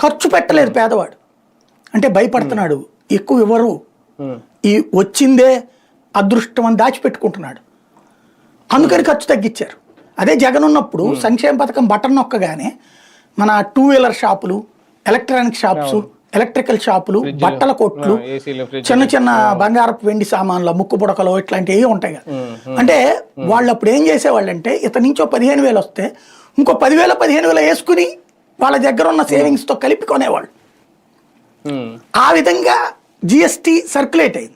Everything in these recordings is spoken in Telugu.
ఖర్చు పెట్టలేదు పేదవాడు. అంటే భయపడుతున్నాడు. ఎక్కువ ఇవ్వరు. ఉమ్. ఈ వచ్చిందే అదృష్టం అని దాచిపెట్టుకుంటున్నాడు. అందుకని ఖర్చు తగ్గించారు. అదే జగన్ ఉన్నప్పుడు సంక్షేమ పథకం బటన్ నొక్కగానే మన టూ వీలర్ షాపులు ఎలక్ట్రానిక్ షాప్స్ ఎలక్ట్రికల్ షాపులు బట్టల కొట్లు చిన్న చిన్న బంగారపు వెండి సామాన్లు ముక్కు పుడకలు ఇట్లాంటివి ఉంటాయి కదా. అంటే వాళ్ళు అప్పుడు ఏం చేసేవాళ్ళు అంటే ఇతని నుంచి పదిహేను వేలు వస్తే ఇంకో పదివేల పదిహేను వేలు వేసుకుని వాళ్ళ దగ్గర ఉన్న సేవింగ్స్తో కలిపి కొనేవాళ్ళు. ఆ విధంగా జిఎస్టీ సర్క్యులేట్ అయింది.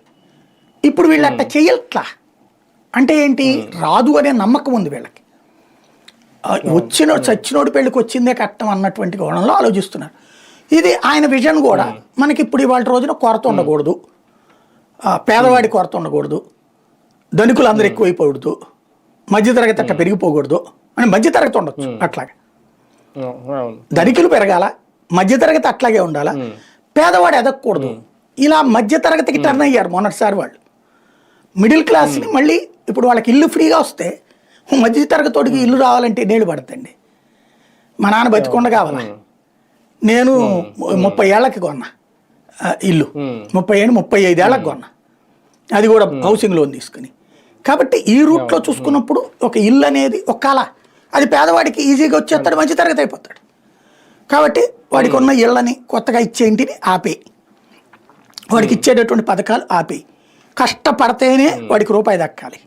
ఇప్పుడు వీళ్ళు అట్ట చెయ్యట్లా అంటే ఏంటి? రాదు అనే నమ్మకం ఉంది వీళ్ళకి. వచ్చిన చచ్చినోడి పెళ్ళికి వచ్చిందే కట్టం అన్నటువంటి కోణంలో ఆలోచిస్తున్నారు. ఇది ఆయన విజన్ కూడా మనకి ఇప్పుడు ఇవాళ రోజున కొరత ఉండకూడదు. పేదవాడి కొరత ఉండకూడదు. ధనికులు అందరూ ఎక్కువైపోకూడదు. మధ్యతరగతి అట్ట పెరిగిపోకూడదు. అని మధ్యతరగతి ఉండొచ్చు అట్లాగే. ధనికులు పెరగాల మధ్యతరగతి అట్లాగే ఉండాలా. పేదవాడు ఎదగకూడదు. ఇలా మధ్యతరగతికి టర్న్ అయ్యారు మొన్నటిసారి వాళ్ళు. మిడిల్ క్లాస్ని మళ్ళీ ఇప్పుడు వాళ్ళకి ఇల్లు ఫ్రీగా వస్తే మధ్యతరగతోడికి ఇల్లు రావాలంటే నీళ్ళు పడతండి మా నాన్న బతికొండ కావాలా? నేను ముప్పై ఏళ్ళకి కొన్నా ఇల్లు. ముప్పై ఏళ్ళు ముప్పై ఐదేళ్ళకు కొన్నా. అది కూడా హౌసింగ్ లోన్ తీసుకుని. కాబట్టి ఈ రూట్లో చూసుకున్నప్పుడు ఒక ఇల్లు అనేది ఒక కళ. అది పేదవాడికి ఈజీగా వచ్చేస్తాడు మంచి తరగతి అయిపోతాడు. కాబట్టి వాడికి ఉన్న ఇళ్ళని కొత్తగా ఇచ్చేంటిని ఆపేయి వాడికి ఇచ్చేటటువంటి పథకాలు ఆపేయి కష్టపడితేనే వాడికి రూపాయి దక్కాలి.